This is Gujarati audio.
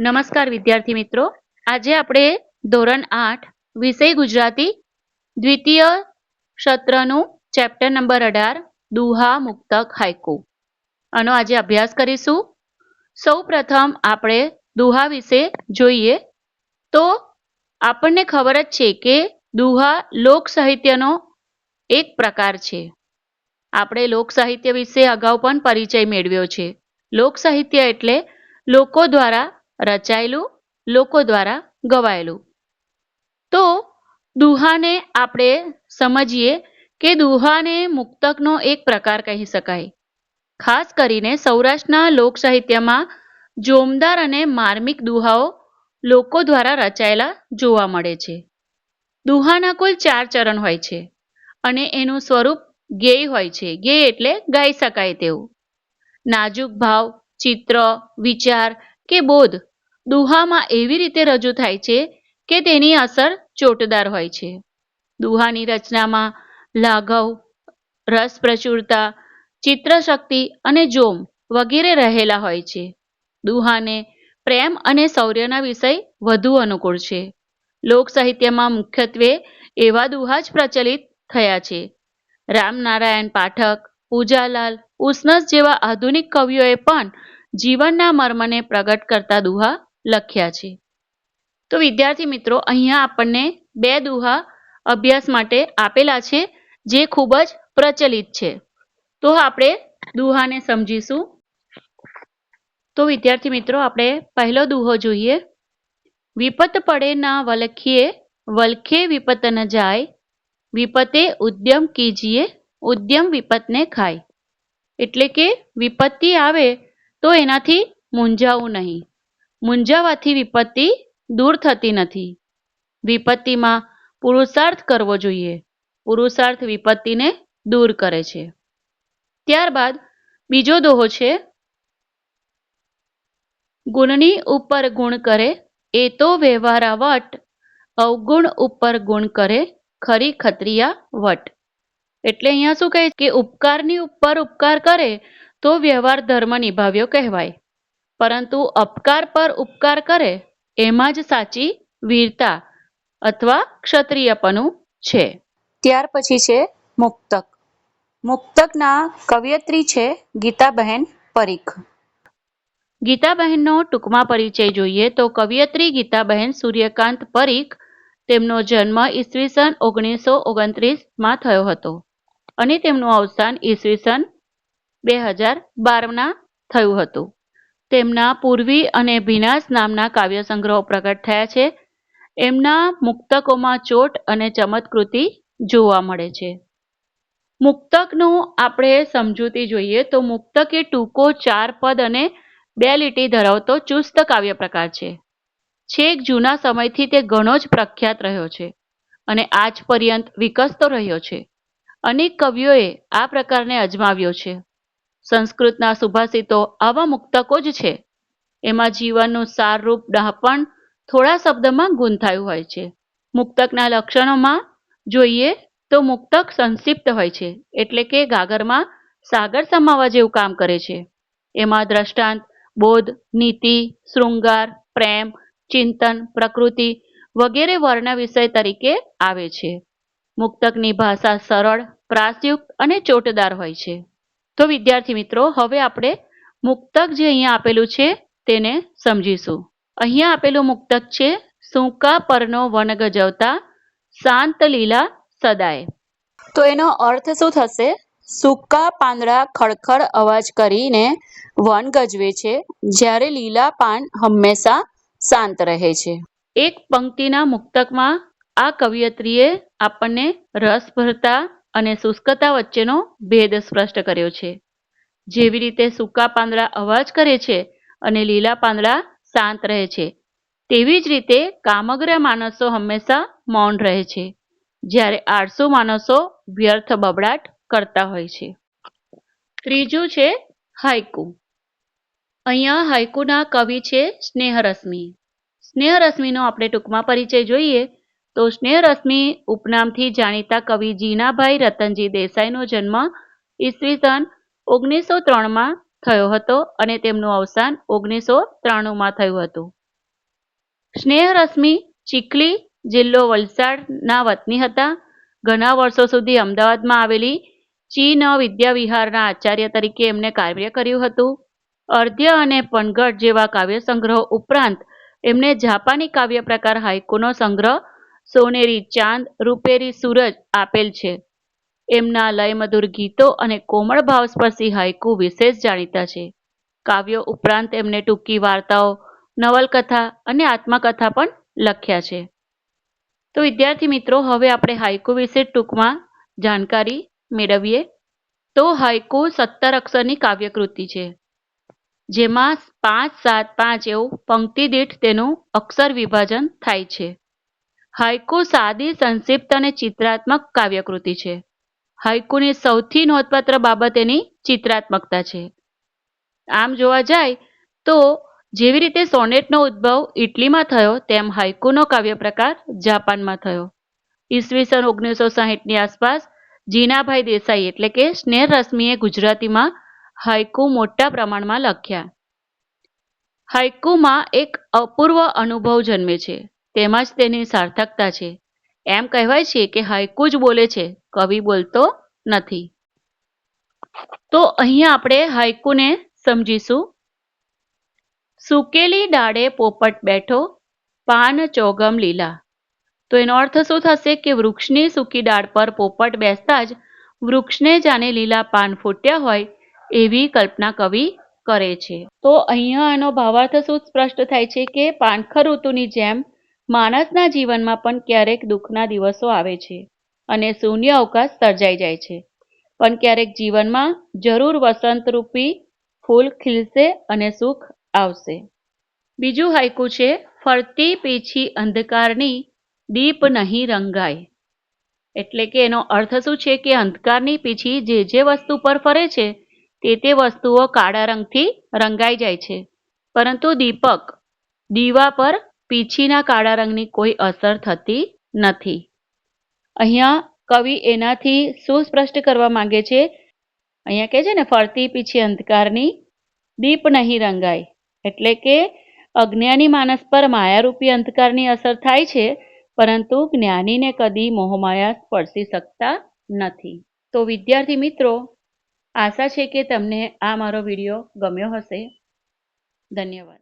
નમસ્કાર વિદ્યાર્થી મિત્રો. આજે આપણે ધોરણ આઠ, વિષય ગુજરાતી, દ્વિતીય સત્રનું ચેપ્ટર નંબર અઢાર, દુહા મુક્તક હાઈકુ આનો આજે અભ્યાસ કરીશું. સૌ પ્રથમ આપણે દુહા વિશે જોઈએ. તો આપણને ખબર જ છે કે દુહા લોક સાહિત્યનો એક પ્રકાર છે. આપણે લોક સાહિત્ય વિશે અગાઉ પણ પરિચય મેળવ્યો છે. લોક સાહિત્ય એટલે લોકો દ્વારા રચાયેલું, લોકો દ્વારા ગવાયેલું. તો દુહાને આપણે સમજીએ કે દુહાને મુક્તકનો એક પ્રકાર કહી શકાય. ખાસ કરીને સૌરાષ્ટ્રના લોક સાહિત્યમાં જોમદાર અને માર્મિક દુહાઓ લોકો દ્વારા રચાયેલા જોવા મળે છે. દુહાના કુલ ચાર ચરણ હોય છે અને એનું સ્વરૂપ ગેય હોય છે. ગેય એટલે ગાઈ શકાય તેવું. નાજુક ભાવ, ચિત્ર, વિચાર કે બોધ દુહામાં એવી રીતે રજૂ થાય છે કે તેની અસર ચોટદાર હોય છે. દુહાની રચનામાં લાઘવ, રસ પ્રચુરતા, ચિત્રશક્તિ અને જોમ વગેરે રહેલા હોય છે. દુહાને પ્રેમ અને શૌર્યના વિષય વધુ અનુકૂળ છે. લોક સાહિત્યમાં મુખ્યત્વે એવા દુહા જ પ્રચલિત થયા છે. રામનારાયણ પાઠક, પૂજાલાલ ઉસનસ જેવા આધુનિક કવિઓએ પણ જીવનના મર્મને પ્રગટ કરતા દુહા લખ્યા છે. તો વિદ્યાર્થી મિત્રો, અહીંયા આપણને બે દુહા અભ્યાસ માટે આપેલા છે, જે ખૂબ જ પ્રચલિત છે. તો આપણે દુહાને સમજીશું. તો વિદ્યાર્થી મિત્રો, આપણે પહેલો દુહો જોઈએ. વિપત પડે ના વલખીએ, વલખે વિપત ન જાય. વિપતે ઉદ્યમ કીજીએ, ઉદ્યમ વિપતને ખાય. એટલે કે વિપત્તિ આવે તો એનાથી મૂંઝાવું નહીં. મૂંઝાવાથી વિપત્તિ દૂર થતી નથી. વિપત્તિમાં પુરુષાર્થ કરવો જોઈએ. પુરુષાર્થ વિપત્તિને દૂર કરે છે. ત્યારબાદ બીજો દોહો છે, ગુણની ઉપર ગુણ કરે, એ તો વ્યવહારા વટ અવગુણ ઉપર ગુણ કરે, ખરી ખત્રિયા વટ. એટલે અહીંયા શું કહે કે ઉપકારની ઉપર ઉપકાર કરે, તો વ્યવહાર ધર્મ નિભાવ્યો કહેવાય. પરંતુ અપકાર પર ઉપકાર કરે એમાં જ સાચી વીરતા અથવા ક્ષત્રિયપણું છે. ત્યાર પછી છે મુક્તક. મુક્તકના કવિયત્રી છે ગીતાબહેન પરીખ. ગીતાબહેનનો ટૂંકમાં પરિચય જોઈએ તો કવિયત્રી ગીતાબહેન સૂર્યકાંત પરીખ તેમનો જન્મ ઈસવીસન ઓગણીસો ઓગણત્રીસમાં થયો હતો અને તેમનું અવસાન ઈસવીસન બે હજાર બારના થયું હતું. તેમના પૂર્વી અને ભીનાશ નામના કાવ્ય સંગ્રહો પ્રગટ થયા છે. એમના મુક્તકોમાં ચોટ અને ચમત્કૃતિ જોવા મળે છે. મુક્તકનું આપણે સમજૂતી જોઈએ તો મુક્તક એ ટૂંકો ચાર પદ અને બે લીટી ધરાવતો ચુસ્ત કાવ્ય પ્રકાર છે. છેક જૂના સમયથી તે ઘણો જ પ્રખ્યાત રહ્યો છે અને આજ પર્યંત વિકસતો રહ્યો છે. અનેક કવિઓએ આ પ્રકારને અજમાવ્યો છે. સંસ્કૃતના સુભાષિતો આવા મુક્તકો જ છે. એમાં જીવનનું સારરૂપ ડહાપણ થોડા શબ્દમાં ગૂંથાયું હોય છે. મુક્તકના લક્ષણોમાં જોઈએ તો મુક્તક સંક્ષિપ્ત હોય છે, એટલે કે ગાગરમાં સાગર સમાવવા જેવું કામ કરે છે. એમાં દ્રષ્ટાંત, બોધ, નીતિ, શૃંગાર, પ્રેમ, ચિંતન, પ્રકૃતિ વગેરે વર્ણ વિષય તરીકે આવે છે. મુક્તકની ભાષા સરળ, પ્રાસયુક્ત અને ચોટદાર હોય છે. તો વિદ્યાર્થી મિત્રો, હવે આપણે મુક્તક જે અહીંયા આપેલું છે તેને સમજીશું. અહીંયા આપેલું મુક્તક છે, સૂકા પરનો વન ગજવતા, શાંત લીલા સદાય. તો એનો અર્થ શું થશે? સૂકા પાંદડા ખડખડ અવાજ કરીને વન ગજવે છે, જ્યારે લીલા પાન હંમેશા શાંત રહે છે. એક પંક્તિના મુક્તકમાં આ કવિયત્રીએ આપણને રસભરતા અને શુષ્કતા વચ્ચેનો ભેદ સ્પષ્ટ કર્યો છે. જેવી રીતે સૂકા પાંદડા અવાજ કરે છે અને લીલા પાંદડા શાંત રહે છે, તેવી જ રીતે કામગ્ર માણસો હંમેશા મૌન રહે છે, જ્યારે આળસુ માણસો વ્યર્થ બબડાટ કરતા હોય છે. ત્રીજું છે હાઈકુ અહીંયા હાઈકુના કવિ છે સ્નેહરશ્મિ. સ્નેહરશ્મિનો આપણે ટૂંકમાં પરિચય જોઈએ તો સ્નેહરશ્મિ ઉપનામથી જાણીતા કવિ જીનાભાઈ રતનજી દેસાઈનો જન્મ ઈસવીસન ઓગણીસો ત્રણમાં થયો હતો અને તેમનું અવસાન ઓગણીસો ત્રાણુંમાં થયું હતું. સ્નેહરશ્મિ ચીખલી જિલ્લો વલસાડના વતની હતા. ઘણા વર્ષો સુધી અમદાવાદમાં આવેલી ચીન વિદ્યાવિહારના આચાર્ય તરીકે એમને કાર્ય કર્યું હતું. અર્ધ્ય અને પનગઢ જેવા કાવ્ય સંગ્રહો ઉપરાંત એમને જાપાની કાવ્ય પ્રકાર હાઇકુનો સંગ્રહ સોનેરી ચાંદ, રૂપેરી સૂરજ આપેલ છે. એમના લયમધુર ગીતો અને કોમળ ભાવસ્પર્શી હાઇકુ વિશેષ જાણીતા છે. કાવ્યો ઉપરાંત એમને ટૂંકી વાર્તાઓ, નવલકથા અને આત્મકથા પણ લખ્યા છે. તો વિદ્યાર્થી મિત્રો, હવે આપણે હાઇકુ વિશે ટૂંકમાં જાણકારી મેળવીએ. તો હાઇકુ સત્તર અક્ષરની કાવ્યકૃતિ છે, જેમાં પાંચ સાત પાંચ એવું પંક્તિ દીઠ તેનું અક્ષર વિભાજન થાય છે. હાઇકુ સાદી, સંક્ષિપ્ત અને ચિત્રાત્મક કાવ્યકૃતિ છે. હાઇકુની સૌથી નોંધપાત્ર બાબત એની ચિત્રાત્મકતા છે. આમ જોવા જાય તો જેવી રીતે સોનેટનો ઉદ્ભવ ઇટલીમાં થયો, તેમ હાઇકુનો કાવ્ય પ્રકાર જાપાનમાં થયો. ઈસવીસન ઓગણીસો સાહીઠની આસપાસ જીનાભાઈ દેસાઈ એટલે કે સ્નેહ રશ્મિએ ગુજરાતીમાં હાઇકુ મોટા પ્રમાણમાં લખ્યા. હાઇકુમાં એક અપૂર્વ અનુભવ જન્મે છે. તેમાં જ તેની સાર્થકતા છે. એમ કહેવાય છે કે હાઈકુ જ બોલે છે, કવિ બોલતો નથી. તો અહીંયા આપણે હાઈકુને સમજીશું. સુકેલી ડાળે પોપટ બેઠો, પાન ચોગમ લીલા. તો એનો અર્થ શું થશે કે વૃક્ષની સૂકી ડાળ પર પોપટ બેસતા જ વૃક્ષને જાણે લીલા પાન ફૂટ્યા હોય એવી કલ્પના કવિ કરે છે. તો અહીંયા એનો ભાવાર્થ શું સ્પષ્ટ થાય છે કે પાનખર ઋતુની જેમ માણસના જીવનમાં પણ ક્યારેક દુઃખના દિવસો આવે છે અને શૂન્ય અવકાશ સર્જાઈ જાય છે. પણ ક્યારેક જીવનમાં જરૂર વસંતરૂપી ફૂલ ખીલશે અને સુખ આવશે. બીજું હાઈકુ છે, ફરતી પીછી અંધકારની દીપ નહીં રંગાય. એટલે કે એનો અર્થ શું છે કે અંધકારની પીછી જે જે વસ્તુ પર ફરે છે, તે તે વસ્તુઓ કાળા રંગથી રંગાઈ જાય છે. પરંતુ દીપક દીવા પર પીછીના કાળા રંગની કોઈ અસર થતી નથી. અહીંયા કવિ એનાથી શું સ્પષ્ટ કરવા માંગે છે. અહીંયા કહે છે ને, ફરતી પીછી અંધકારની દીપ નહીં રંગાય. એટલે કે અજ્ઞાની માનસ પર માયારૂપી અંધકારની અસર થાય છે, પરંતુ જ્ઞાનીને કદી મોહમાયા સ્પર્શી શકતા નથી. તો વિદ્યાર્થી મિત્રો, આશા છે કે તમને આ મારો વીડિયો ગમ્યો હશે. ધન્યવાદ.